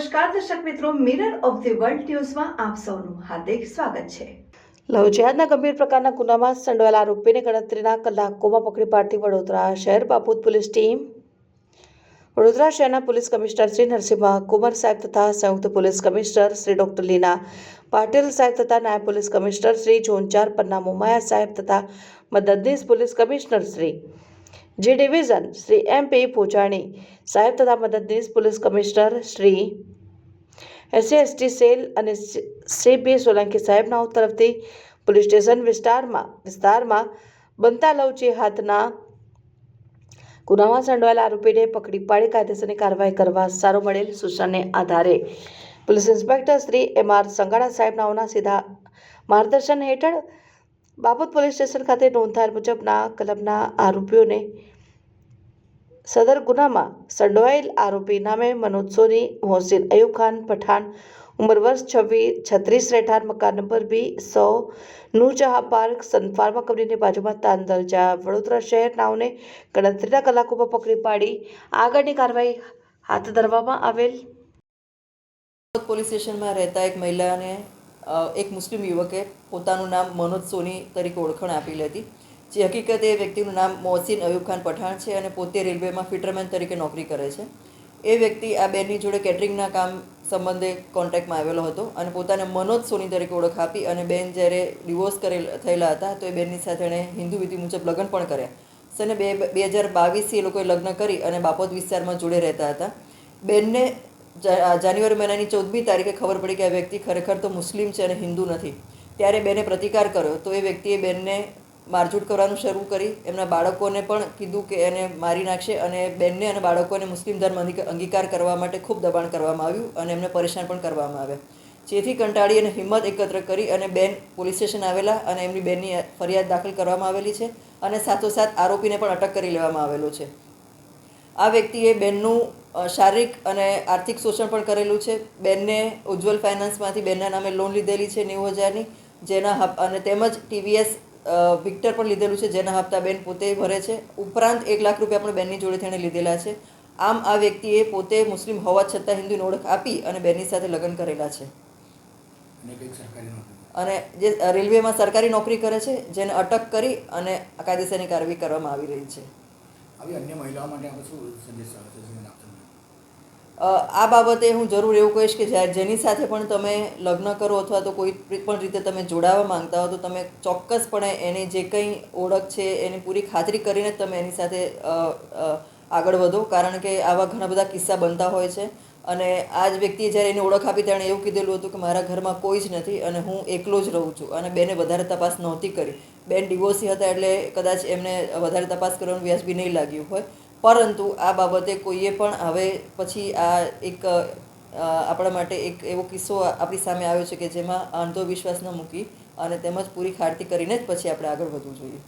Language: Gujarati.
નમસ્કાર, દર્શક મિત્રો મિરર ઓફ ધી વર્લ્ડ ન્યૂઝમાં આપ સૌનું હાર્દિક સ્વાગત છે. લવજિહાદના ગંભીર પ્રકારના ગુનામાં સંડોવાયેલા આરોપીને ગણતરીના કલાકોમાં પકડી પાડતી વડોદરા શહેર બાપુત પોલીસ ટીમ. વડોદરા શહેરના પોલીસ કમિશનર શ્રી નરસિંહ કુમાર સાહેબ તથા સંયુક્ત police commissioner Shri doctor Leena Patil સાહેબ તથા નાયબ પોલીસ કમિશનર શ્રી ઝોન ચાર પન્ના મોમાયા સાહેબ તથા મદદનીશ પોલીસ કમિશનર શ્રી જે ડિવિઝન શ્રી એમ પી પૂજાણી સાહેબ તથા મદદનીશ police commissioner Shri SC, ST, cell અને શ્રી પી સોલંકી સાહેબના તરફથી પોલીસ સ્ટેશન વિસ્તારમાં વિસ્તારમાં બનતા લવચી હાથના ગુનામાં સંડોવાયેલા આરોપીને પકડી પાડી કાયદેસરની કાર્યવાહી કરવા સારો મળેલ સૂચનાને આધારે police inspector Shri M R Sangana સાહેબ નાઓના સીધા માર્ગદર્શન હેઠળ બાબત પોલીસ સ્ટેશન ખાતે નોંધાયેલ મુજબના કલમના આરોપીઓને સદર ગુનામાં સંડોવાયેલ આરોપી નામે મનોજ સોની, મોહસિન અયુબ ખાન, પઠાણ, ઉંમર વર્ષ છવ્વીસ છત્રીસ, રહેઠાણ, મકાન નંબર બી, સો નૂરજહાં પાર્ક, સન ફાર્મા કંપનીની બાજુમાં તાંદલજા વડોદરા શહેર નાવને ગણતરીના કલાકોમાં પકડી પાડી. આગળની કાર્યવાહી હાથ ધરવામાં આવેલ. પોલીસ સ્ટેશનમાં રહેતા એક મહિલાને એક મુસ્લિમ યુવકે પોતાનું નામ મનોજ સોની તરીકે ઓળખાણ આપેલી હતી જે હકીકતે એ વ્યક્તિનું નામ મોહસિન અયુબ ખાન પઠાણ છે અને પોતે રેલવેમાં ફિટરમેન તરીકે નોકરી કરે છે. એ વ્યક્તિ આ બેનની જોડે કેટરિંગના કામ સંબંધે કોન્ટેક્ટમાં આવેલો હતો અને પોતાને મનોજ સોની તરીકે ઓળખ આપી અને બેન જ્યારે ડિવોર્સ કરેલ, થયેલા હતા તો એ બેનની સાથે એણે હિન્દુ વિધિ મુજબ લગ્ન પણ કર્યા. સને બે બે હજાર બાવીસથી એ લોકોએ લગ્ન કરી અને બાપોદ વિસ્તારમાં જોડે રહેતા હતા. બેનને જાન્યુઆરી મહિનાની ચૌદમી તારીખે ખબર પડી કે આ વ્યક્તિ ખરેખર તો મુસ્લિમ છે અને હિન્દુ નથી. ત્યારે બેને પ્રતિકાર કર્યો. તો એ વ્યક્તિએ બેનને મારઝૂટ કરવાનું શરૂ કરી. એમના બાળકોને પણ કીધું કે એને મારી નાખશે અને બેનને અને બાળકોને મુસ્લિમ ધર્મ અંગી- અંગીકાર કરવા માટે ખૂબ દબાણ કરવામાં આવ્યું અને એમને પરેશાન પણ કરવામાં આવ્યા. જેથી કંટાળી અને હિંમત એકત્ર કરી અને બેન પોલીસ સ્ટેશન આવેલા અને એમની બેનની ફરિયાદ દાખલ કરવામાં આવેલી છે અને સાથોસાથ આરોપીને પણ અટક કરી લેવામાં આવેલો છે. આ વ્યક્તિએ બેનનું શારીરિક અને આર્થિક શોષણ પણ કરેલું છે. બેનને ઉજ્જવલ ફાઇનાન્સમાંથી બેનના નામે લોન લીધેલી છે નેવું હજારની. જેના હપ અને તેમજ ટીવીએસ વિક્ટર પણ લીધેલું છે જેના હપ્તા બેન પોતે ભરે છે. ઉપરાંત એક લાખ રૂપિયા પણ બેનની જોડે તેણે લીધેલા છે. આમ આ વ્યક્તિએ પોતે મુસ્લિમ હોવા છતાં હિન્દુની ઓળખ આપી અને બેનની સાથે લગ્ન કરેલા છે. અને જે રેલવેમાં સરકારી નોકરી કરે છે જેને અટક કરી અને કાયદેસરની કાર્યવાહી કરવામાં આવી રહી છે. અન્ય મહિલાઓ માટે આ બાબતે હું જરૂર એવું કહીશ કે જ્યારે જેની સાથે પણ તમે લગ્ન કરો અથવા તો કોઈ પણ રીતે તમે જોડાવા માંગતા હો, તો તમે ચોક્કસપણે એની જે કંઈ ઓળખ છે, એની પૂરી ખાતરી કરીને તમે એની સાથે આગળ વધો. કારણ કે આવા ઘણા બધા કિસ્સા બનતા હોય છે. અને આ જ વ્યક્તિએ જ્યારે એની ઓળખ આપી તેણે એવું કીધેલું હતું કે મારા ઘરમાં કોઈ જ નથી અને હું એકલો જ રહું છું અને બેને વધારે તપાસ નહોતી કરી. બેન ડિવોર્સી હતા એટલે કદાચ એમને વધારે તપાસ કરવાનું વ્યાજબી નહીં લાગ્યું હોય. પરંતુ આ બાબતે કોઈએ પણ હવે પછી આ એક આપણા માટે એક એવો કિસ્સો આપણી સામે આવ્યો છે કે જેમાં અંધવિશ્વાસ ન મૂકી અને તેમજ પૂરી ખાતરી કરીને જ પછી આપણે આગળ વધવું જોઈએ.